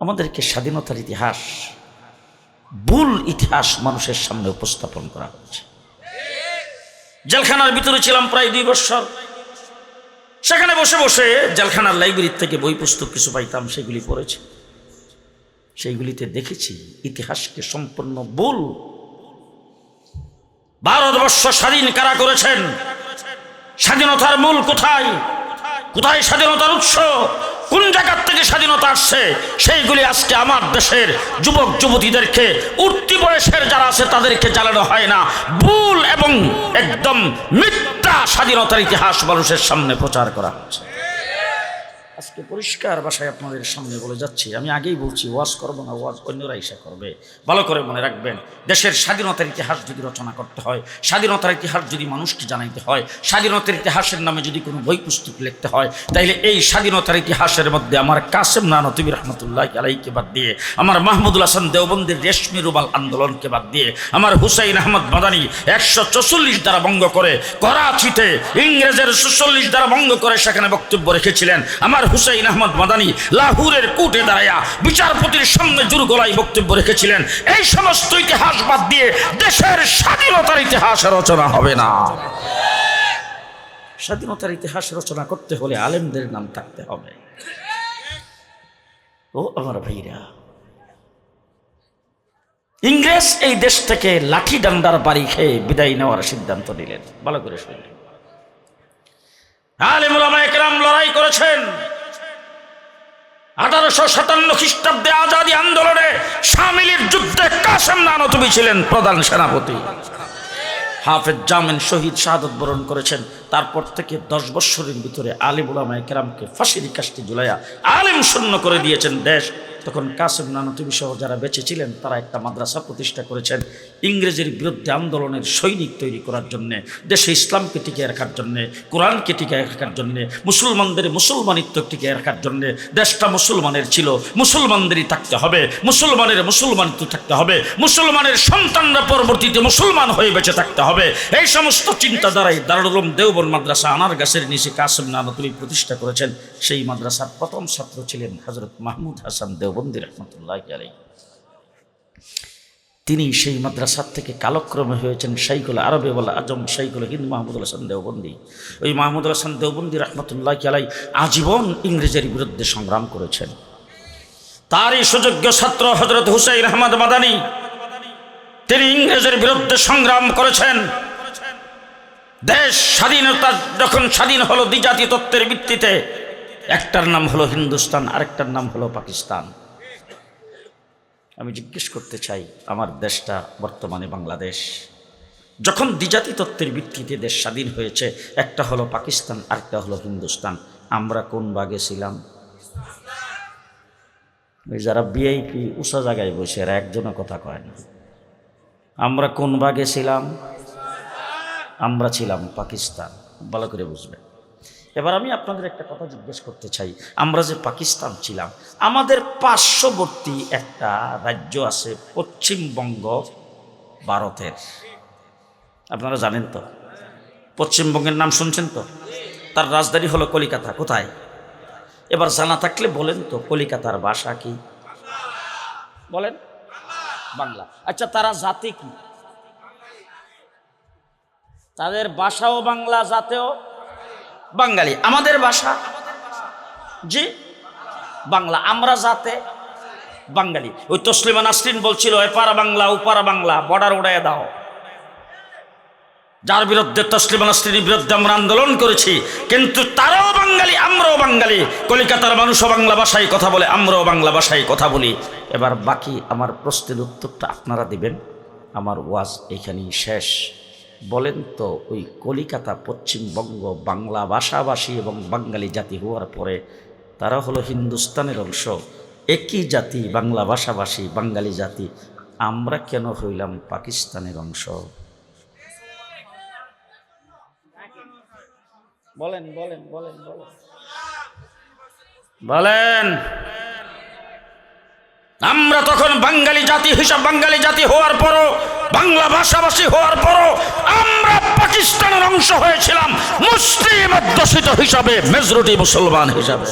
আমাদেরকে স্বাধীনতার ইতিহাস, ভুল ইতিহাস মানুষের সামনে উপস্থাপন করা হয়েছে। জেলখানার ভিতরে ছিলাম প্রায় দুই বছর। সেখানে বসে বসে জেলখানার লাইব্রেরির থেকে বই পুস্তক কিছু পাইতাম, সেগুলি পড়েছি। সেইগুলিতে দেখেছি ইতিহাসকে সম্পূর্ণ ভুল। ভারতবর্ষ স্বাধীন কারা করেছেন? স্বাধীনতার মূল কোথায়? কোথায় স্বাধীনতার উৎস? কোন জায়গার থেকে স্বাধীনতা আসছে? সেইগুলি আজকে আমার দেশের যুবক, যুবতীদেরকে, উঠতি বয়সের যারা আছে তাদেরকে জ্বালানো হয় না। ভুল এবং একদম মিথ্যা স্বাধীনতার ইতিহাস মানুষের সামনে প্রচার করা হচ্ছে। আজকে পরিষ্কার ভাষায় আপনাদের সামনে বলে যাচ্ছি, আমি আগেই বলছি, ওয়াজ করব না, ওয়াজ অন্যরা ইসা করবে। ভালো করে মনে রাখবেন, দেশের স্বাধীনতার ইতিহাস যদি রচনা করতে হয়, স্বাধীনতার ইতিহাস যদি মানুষকে জানাইতে হয়, স্বাধীনতার ইতিহাসের নামে যদি কোনো বই পুস্তক লিখতে হয়, তাইলে এই স্বাধীনতার ইতিহাসের মধ্যে আমার কাসেম নানতিবি রহমতুল্লাহ আলাইকে বাদ দিয়ে, আমার মাহমুদুল হাসান দেওবন্দির রেশমি রুবাল আন্দোলনকে বাদ দিয়ে, আমার হুসাইন আহমদ মাদানি একশো চৌচল্লিশ দ্বারা ভঙ্গ করে করাচিতে ইংরেজের চল্লিশ দ্বারা ভঙ্গ করে সেখানে বক্তব্য রেখেছিলেন, আমার হুসাইন আহমদ মাদানি লাহুরের কোর্টে দাঁড়াইয়া বিচারপতির সামনে জোর গলায় বক্তব্য রেখেছিলেন। এই সমস্ত ইতিহাস বাদ দিয়ে দেশের স্বাধীনতার ইতিহাস রচনা হবে না। স্বাধীনতার ইতিহাস রচনা করতে হলে আলেমদের নাম থাকতে হবে। ও আমার ভাইরা, ইংরেজ এই দেশ থেকে লাঠি ডান্ডার বাড়ি খেয়ে বিদায় নেওয়ার সিদ্ধান্ত নিলেন। ভালো করে শুনলেন। আলিমুলামা একরাম লড়াই করেছেন। আঠারোশো সাতান্ন খ্রিস্টাব্দে আজাদি আন্দোলনে সামিলির যুদ্ধে কাসেম নানতুবি ছিলেন প্রধান সেনাপতি। হাফেজ জামিন শহীদ শাহাদত বরণ করেছেন। তারপর থেকে দশ বৎসরের ভিতরে আলিমুলামা একরামকে ফাঁসির কাজটি জুলাইয়া আলিম শূন্য করে দিয়েছেন দেশ। তখন কাসেম নানতুবি সহ যারা বেঁচে ছিলেন, তারা একটা মাদ্রাসা প্রতিষ্ঠা করেছেন। ইংরেজের বিরুদ্ধে আন্দোলনের সৈনিক তৈরি করার জন্যে, দেশে ইসলামকে টিকে রাখার জন্যে, কোরআনকে টিকে রাখার জন্যে, মুসলমানদের মুসলমানিত্ব টিকে রাখার জন্যে দেশটা মুসলমানের ছিল। মুসলমানদেরই থাকতে হবে, মুসলমানের মুসলমানিত্ব থাকতে হবে, মুসলমানের সন্তানরা পরবর্তীতে মুসলমান হয়ে বেঁচে থাকতে হবে। এই সমস্ত চিন্তাধারায় দারুল দেওবন মাদ্রাসা আনার গাছের নিচে কাসেম নানতুলি প্রতিষ্ঠা করেছেন। সেই মাদ্রাসার প্রথম ছাত্র ছিলেন হজরত মাহমুদ হাসান দেওবন্দি রহমতুল্লাহ আলাই তিনি সেই মাদ্রাসার থেকে কালক্রমে হয়েছেন শাইকুল আরবে বলা আজম শাইকুল হিন্দ মাহমুদুল হাসান দেওবন্দি। ওই মাহমুদুল হাসান দেওবন্দি রহমতুল্লাহ আলাই আজীবন ইংরেজের বিরুদ্ধে সংগ্রাম করেছেন। তারই সুযোগ্য ছাত্র হজরত হুসাইন আহমদ মাদানী, তিনি ইংরেজের বিরুদ্ধে সংগ্রাম করেছেন। দেশ স্বাধীনতা যখন স্বাধীন হলো দ্বিজাতি তত্ত্বের ভিত্তিতে, একটার নাম হলো হিন্দুস্তান, আরেকটার নাম হলো পাকিস্তান। আমি জিজ্ঞেস করতে চাই, আমার দেশটা বর্তমানে বাংলাদেশ। যখন দ্বিজাতি তত্ত্বের ভিত্তিতে দেশ স্বাধীন হয়েছে, একটা হলো পাকিস্তান, আরেকটা হলো হিন্দুস্তান, আমরা কোন ভাগে ছিলাম? যারা বিআইপি উষা জায়গায় বসে, এরা একজনও কথা কয় না। আমরা কোন ভাগে ছিলাম? আমরা ছিলাম পাকিস্তান। ভালো করে বুঝবেন এবার আমি আপনাদের একটা কথা জিজ্ঞেস করতে চাই। আমরা যে পাকিস্তান ছিলাম, আমাদের পার্শ্ববর্তী একটা রাজ্য আছে পশ্চিমবঙ্গ ভারতের। আপনারা জানেন তো? পশ্চিমবঙ্গের নাম শুনছেন তো? তার রাজধানী হলো কলিকাতা, কোথায়? এবার জানা থাকলে বলেন তো, কলিকাতার ভাষা কি? বলেন। বাংলা। আচ্ছা তারা জাতি কি? তাদের ভাষাও বাংলা, জাতেও বাঙালি, আমাদের ভাষা? জি? বাংলা, আমরা যাতে বাঙালি। ওই তসলিমা নাসরিন বলছিল এপারা বাংলা ওপারা বাংলা, বর্ডার উড়াইয়া দাও। যার বিরুদ্ধে তসলিমা নাসরিনের বিরুদ্ধে আমরা আন্দোলন করেছি, কিন্তু তারাও বাঙালি, আমরাও বাঙালি। কলিকাতার মানুষও বাংলা ভাষায় কথা বলে, আমরাও বাংলা ভাষায় কথা বলি। এবার বাকি আমার প্রশ্নের উত্তরটা আপনারা দিবেন। আমার ওয়াজ এখানেই শেষ। বলেন তো, ওই কলিকাতা পশ্চিমবঙ্গ বাংলা ভাষাভাষী এবং বাঙালি জাতি হওয়ার পরে তারা হলো হিন্দুস্তানের অংশ। একই জাতি, বাংলা ভাষাভাষী, বাঙালি জাতি। আমরা কেন হইলাম পাকিস্তানের অংশ? বলেন বলেন বলেন বলেন। বলেন। আমরা তখন বাঙালি জাতি হিসাব বাঙালি জাতি হওয়ার পরও বাংলা ভাষাভাষী হওয়ার পরও আমরা পাকিস্তানের অংশ হয়েছিলাম মুসলিম অধ্যুষিত হিসাবে, মেজরিটি মুসলমান হিসাবে।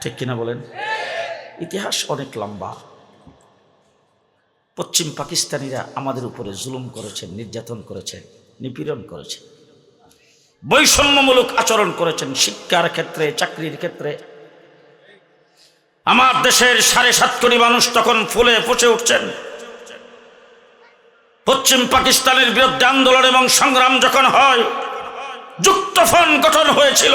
ঠিক কিনা বলেন? ইতিহাস অনেক লম্বা। পশ্চিম পাকিস্তানিরা আমাদের উপরে জুলুম করেছেন নির্যাতন করেছেন নিপীড়ন করেছেন বৈষম্যমূলক আচরণ করেছেন শিক্ষার ক্ষেত্রে, চাকরির ক্ষেত্রে। আমার দেশের সাড়ে সাত কোটি মানুষ তখন ফুলে পচে উঠছেন। পশ্চিম পাকিস্তানের বিরুদ্ধে আন্দোলন এবং সংগ্রাম যখন হয়, যুক্তফন গঠন হয়েছিল।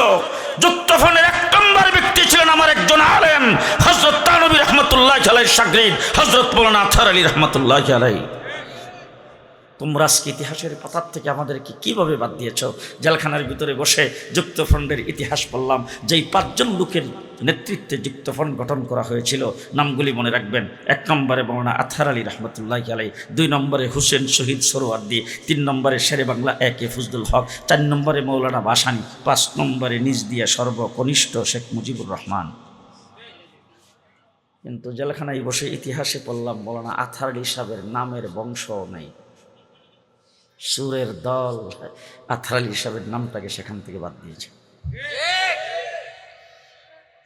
যুক্তফনের এক নম্বর ব্যক্তি ছিলেন আমার একজন আলেম হজরত তানবী রহমতুল্লাহ আলাই সাগরিদ হজরত মৌলানা আথার আলী রহমতুল্লাহ আলাই তোমরা আজকে ইতিহাসের পাতার থেকে আমাদেরকে কীভাবে বাদ দিয়েছ? জেলখানার ভিতরে বসে যুক্তফ্রন্টের ইতিহাস বললাম যেই পাঁচজন লোকের নেতৃত্বে যুক্তফ্রন্ট গঠন করা হয়েছিল, নামগুলি মনে রাখবেন। এক নম্বরে মৌলানা আথার আলী রহমতুল্লাহ আলাই দুই নম্বরে হুসেন শহীদ সরোয়ার্দি, তিন নম্বরে শেরে বাংলা এক এ ফজলুল হক, চার নম্বরে মৌলানা বাসানি, পাঁচ নম্বরে নিজ দিয়া সর্বকনিষ্ঠ শেখ মুজিবুর রহমান। কিন্তু জেলখানায় বসে ইতিহাসে পড়লাম, মৌলানা আথার আলী সাহেবের নামের বংশ নেই। সুরের দল আথার আলী সাহেবের নামটাকে সেখান থেকে বাদ দিয়েছে।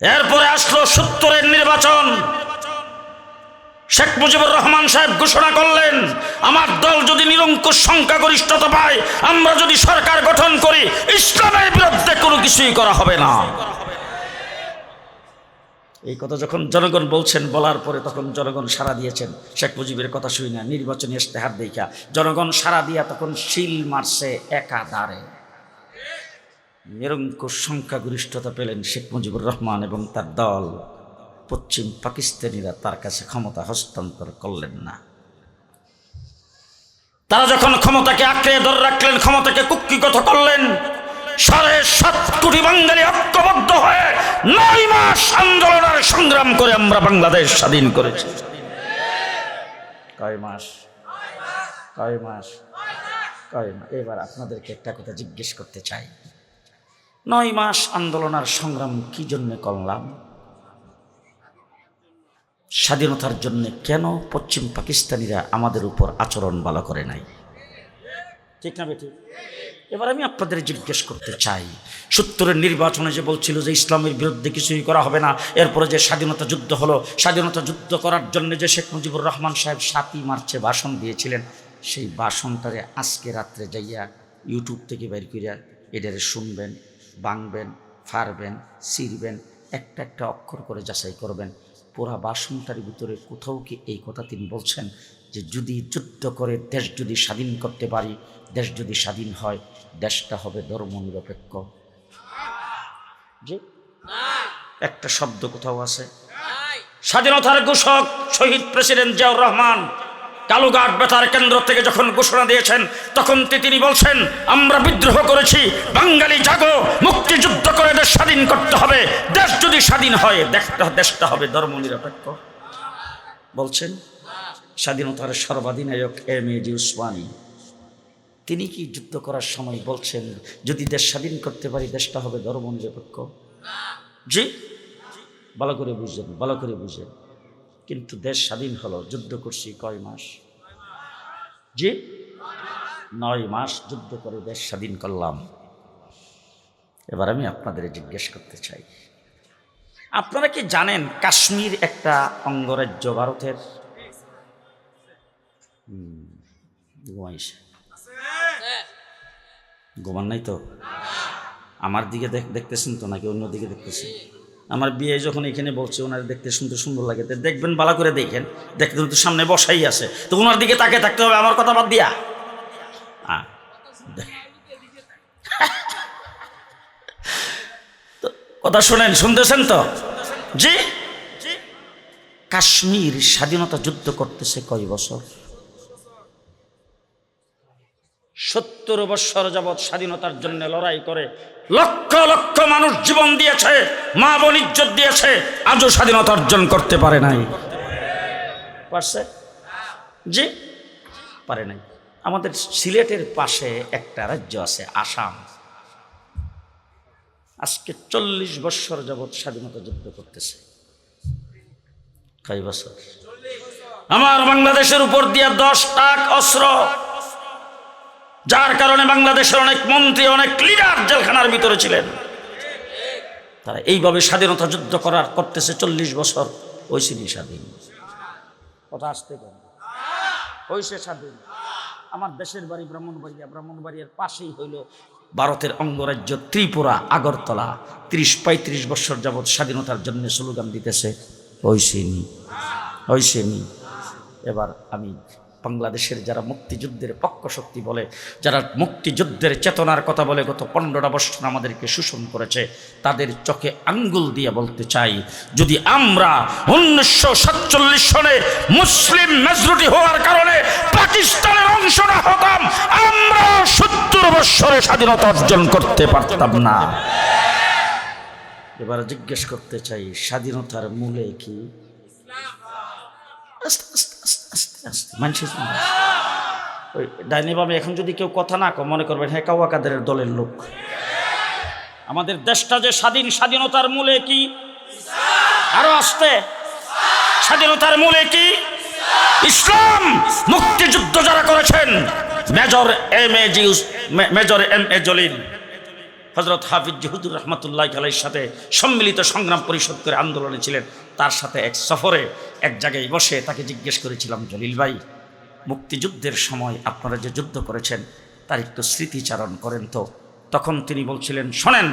এরপরে আসলো সত্তরের নির্বাচন। শেখ মুজিবুর রহমান সাহেব ঘোষণা করলেন, আমার দল যদি নিরঙ্কুশ সংখ্যাগরিষ্ঠতা পায়, আমরা যদি সরকার গঠন করি, ইসলামের বিরুদ্ধে কোনো কিছুই করা হবে না। এই কথা যখন জনগণ বলছেন, বলার পরে তখন জনগণ সারা দিয়েছেন। শেখ মুজিবের কথা শুই না, নির্বাচনী ইশতেহার দেখা। জনগণ সারা দিয়া তখন শিল মারছে একাধারে। নিরঙ্কুশ সংখ্যাগরিষ্ঠতা পেলেন শেখ মুজিবুর রহমান এবং তার দল। পশ্চিম পাকিস্তানিরা তার কাছে ক্ষমতা হস্তান্তর করলেন না। তারা যখন ক্ষমতাকে আঁকড়ে ধরে রাখলেন, ক্ষমতাকে কুক্ষিগত করলেন সাড়ে সাত কোটি বাঙালি ঐক্যবদ্ধ হয়ে নয় মাস আন্দোলন আর সংগ্রাম করে আমরা বাংলাদেশ স্বাধীন করেছি। কয় মাস? কয় মাস? কয় মাস? এবার আপনাদেরকে একটা কথা জিজ্ঞেস করতে চাই। নয় মাস আন্দোলন আর সংগ্রাম কি জন্য করলাম? স্বাধীনতার জন্য কেন পশ্চিম পাকিস্তানিরা আমাদের উপর আচরণ ভালো করে নাই? ঠিক না বেটি এবার আমি আপনাদের জিজ্ঞেস করতে চাই। সত্তরের নির্বাচনে যে বলছিল যে ইসলামের বিরুদ্ধে কিছুই করা হবে না, এরপরে যে স্বাধীনতা যুদ্ধ হলো, স্বাধীনতা যুদ্ধ করার জন্য যে শেখ মুজিবুর রহমান সাহেব সাতই মার্চে ভাষণ দিয়েছিলেন, সেই ভাষণটারে আজকে রাত্রে যাইয়া ইউটিউব থেকে বের করিয়া এটারে শুনবেন, বাংবেন, ফারবেন, সিরবেন, একটা একটা অক্ষর করে যাচাই করবেন। পুরা বাসনটার ভিতরে কোথাও কি এই কথা তিনি বলছেন যে যদি যুদ্ধ করে দেশ যদি স্বাধীন করতে পারি দেশ যদি স্বাধীন হয়, দেশটা হবে ধর্মনিরপেক্ষ। একটা শব্দ কোথাও আছে? স্বাধীনতার ঘোষক শহীদ প্রেসিডেন্ট জিয়াউর রহমান কালুঘাট বেতার কেন্দ্র থেকে যখন ঘোষণা দিয়েছেন, তখন তিনি বলছেন, আমরা বিদ্রোহ করেছি, বাঙালি জাগো, মুক্তিযুদ্ধ করে দেশ স্বাধীন করতে হবে। দেশ যদি স্বাধীন হয়, দেশটা হবে ধর্মনিরপেক্ষ। বলছেন, স্বাধীনতার সর্বাধিনায়ক এম এ জি উসমানী তিনি কি যুদ্ধ করার সময় বলছেন, যদি দেশ স্বাধীন করতে পারি, দেশটা হবে ধর্মনিরপেক্ষ জি। ভালো করে বুঝলেন ভালো করে বুঝেন। কিন্তু দেশ স্বাধীন হলো, যুদ্ধ করছি কয় মাস? জি। নয় মাস যুদ্ধ করে দেশ স্বাধীন করলাম। এবার আমি আপনাদের জিজ্ঞেস করতে চাই, আপনারা কি জানেন কাশ্মীর একটা অঙ্গরাজ্য ভারতের? ঘুমাইছে। ঘুমান নাই তো? আমার দিকে দেখ- দেখতেছেন তো নাকি অন্য দিকে দেখতেছেন? আমার বিয়ে যখন এখানে বলছে, ওনার দেখতে শুনতে সুন্দর লাগে। তো দেখবেন ভালো করে দেখেন। দেখতে তো সামনে বসাই আছে। তো ওনার দিকে তাকে থাকতে হবে, আমার কথা বাদ দিয়া। কথা শোনেন, শুনতেছেন তো? জি? কাশ্মীর স্বাধীনতা যুদ্ধ করতেছে কয় বছর? সত্তর বৎসর যাবৎ স্বাধীনতার জন্য লড়াই করে লক্ষ লক্ষ মানুষ জীবন দিয়েছে, মা বোন ইজ্জত দিয়েছে, আজও স্বাধীনতা অর্জন করতে পারে নাই। পারছে? জি? পারে নাই। আমাদের সিলেটের পাশে একটা রাজ্য আছে, আসাম। আজকে চল্লিশ বৎসর যাবৎ স্বাধীনতা যুদ্ধ করতেছে। কয় বছর? আমার বাংলাদেশের উপর দিয়ে দশ টাক অস্ত্র যার কারণে বাংলাদেশের অনেক মন্ত্রী, অনেক লিডার জেলখানার ভিতরে ছিলেন। তারা এইভাবে স্বাধীনতা যুদ্ধ করার, করতেছে চল্লিশ বছর হয়েছে নি স্বাধীন। কথা আসতে কেন হয়েছে স্বাধীন। আমার দেশের বাড়ি ব্রাহ্মণবাড়িয়া, ব্রাহ্মণবাড়িয়ার পাশেই হইল ভারতের অঙ্গরাজ্য ত্রিপুরা, আগরতলা। ত্রিশ, পঁয়ত্রিশ বছর যাবৎ স্বাধীনতার জন্য স্লোগান দিতেছে হইসেনি হইসেনি এবার আমি বাংলাদেশের যারা মুক্তিযুদ্ধের পক্ষ শক্তি বলে, যারা মুক্তিযুদ্ধের চেতনার কথা বলে গত পনেরোটা বছর আমাদেরকে শোষণ করেছে, তাদের চোখে আঙ্গুল দিয়ে বলতে চাই, যদি আমরা উনিশশো সাতচল্লিশ সনে মুসলিম মেজরিটি হওয়ার কারণে পাকিস্তানের অংশ না হতাম, আমরা সত্তর বৎসরে স্বাধীনতা অর্জন করতে পারতাম না। এবার জিজ্ঞেস করতে চাই, স্বাধীনতার মূলে কি? আস্তে আস্তে। মানুষের। ওই এখন যদি কেউ কথা না মনে করবেন হ্যাঁ কাওয়া কাদের দলের লোক। আমাদের দেশটা যে স্বাধীন, স্বাধীনতার মূলে কি? আরও আসতে স্বাধীনতার মূলে কি? ইসলাম মুক্তিযুদ্ধ যারা করেছেন, major M A Zeus major M A Jalil. Hazrat Hafiz জহুদুর রহমতুল্লাহ আলাইয়ের সাথে সম্মিলিত সংগ্রাম পরিষদ করে আন্দোলনে ছিলেন। তার সাথে এক সফরে এক জায়গায় বসে তাকে জিজ্ঞেস করেছিলাম, জলিল ভাই, মুক্তিযুদ্ধের সময় আপনারা যে যুদ্ধ করেছেন, তার একটু স্মৃতিচারণ করেন তো। তখন তিনি বলছিলেন, শোনেন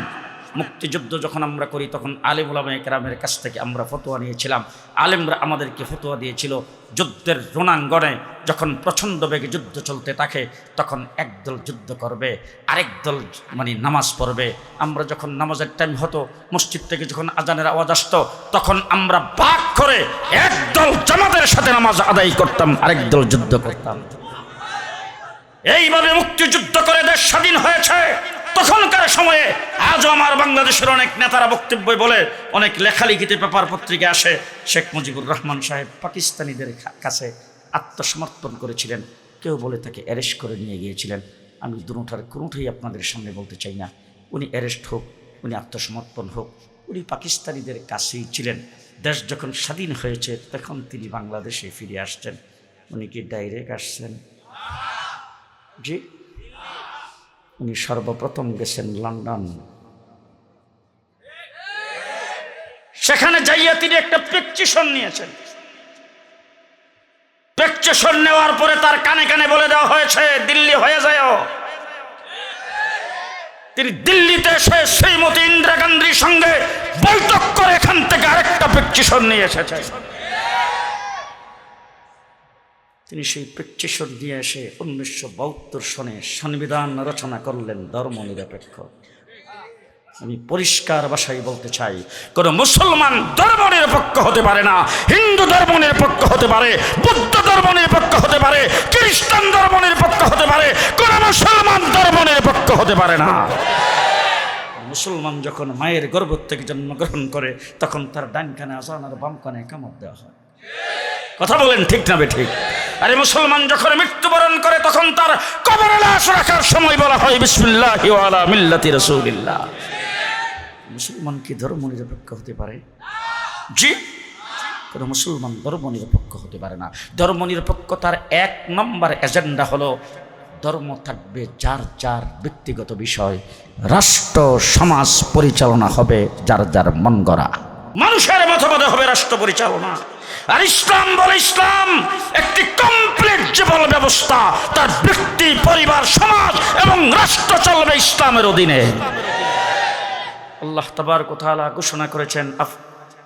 মুক্তিযুদ্ধ যখন আমরা করি, তখন আলিম উলামা একরামের কাছ থেকে আমরা ফতোয়া নিয়েছিলাম। আলেমরা আমাদেরকে ফতোয়া দিয়েছিল যুদ্ধের রণাঙ্গনে যখন প্রচণ্ড বেগে যুদ্ধ চলতে থাকে, তখন একদল যুদ্ধ করবে, আরেক দল মানে নামাজ পড়বে। আমরা যখন নামাজের টাইম হতো, মসজিদ থেকে যখন আজানের আওয়াজ আসতো, তখন আমরা বাক করে একদল জামাতের সাথে নামাজ আদায় করতাম, আরেক দল যুদ্ধ করতাম। এইভাবে মুক্তিযুদ্ধ করে দেশ স্বাধীন হয়েছে। তখনকার সময়ে আজও আমার বাংলাদেশের অনেক নেতারা বক্তব্য বলে অনেক লেখালেখিতে পেপার পত্রিকা আসে। শেখ মুজিবুর রহমান সাহেব পাকিস্তানিদের কাছে আত্মসমর্পণ করেছিলেন। কেউ বলে তাকে অ্যারেস্ট করে নিয়ে গিয়েছিলেন। আমি দুটার কোনোটাই আপনাদের সামনে বলতে চাই না। উনি অ্যারেস্ট হোক, উনি আত্মসমর্পণ হোক, উনি পাকিস্তানিদের কাছেই ছিলেন। দেশ যখন স্বাধীন হয়েছে, তখন তিনি বাংলাদেশে ফিরে আসছেন। উনি কি ডাইরেক্ট আসছেন? জি? উনি সর্বপ্রথম গেছেন লন্ডন। সেখানে যাইয়া তিনি একটা প্রেকচিশন নিয়েছেন। প্রেকচিশন নেওয়ার পরে তার কানে কানে বলে দেওয়া হয়েছে, দিল্লি হয়ে যায় তিনি দিল্লিতে এসে শ্রীমতী ইন্দিরা গান্ধীর সঙ্গে বৈঠক করে এখান থেকে আরেকটা প্রেকচিশন নিয়ে এসেছে তিনি সেই প্রেকচিশন নিয়ে এসে উনিশশো বাহাত্তর সনে সংবিধান রচনা করলেন ধর্ম নিরপেক্ষ। আমি পরিষ্কার ভাষায় বলতে চাই, কোন মুসলমান ধর্ম নিরপেক্ষ হতে পারে না, হিন্দু ধর্ম নিরপেক্ষ হতে পারে, বুদ্ধ ধর্ম নিরপেক্ষ হতে পারে, খ্রিস্টান ধর্ম নিরপেক্ষ হতে পারে, কোন মুসলমান ধর্ম নিরপেক্ষ হতে পারে না। মুসলমান যখন মায়ের গর্ভ থেকে জন্মগ্রহণ করে, তখন তার ডান কানে আসান আর বাম কানে কামড় দেওয়া হয়। কথা বলেন ঠিক না ঠিক আরে মুসলমান যখন মৃত্যুবরণ করে, তখন তার কবরে লাশ রাখার সময় বলা হয়, বিসমিল্লাহ ওয়ালা মিল্লাতি রাসূলিল্লাহ। মুসলমান কি ধর্ম নিরপেক্ষ হতে পারে? জি। কোনো মুসলমান ধর্ম নিরপেক্ষ হতে পারে না। ধর্ম নিরপেক্ষতার এক নম্বর এজেন্ডা হলো ধর্ম থাকবে যার যার ব্যক্তিগত বিষয়। রাষ্ট্র, সমাজ পরিচালনা হবে যার যার মন গড়া মানুষের মতবাদে হবে রাষ্ট্র পরিচালনা। আর ইসলাম বলে ইসলাম, একটি কমপ্লিট জীবন ব্যবস্থা, তার ব্যক্তি, পরিবার, সমাজ এবং রাষ্ট্র চলবে ইসলামের অধীনে। আল্লাহ তাবার কোথালা ঘোষণা করেছেন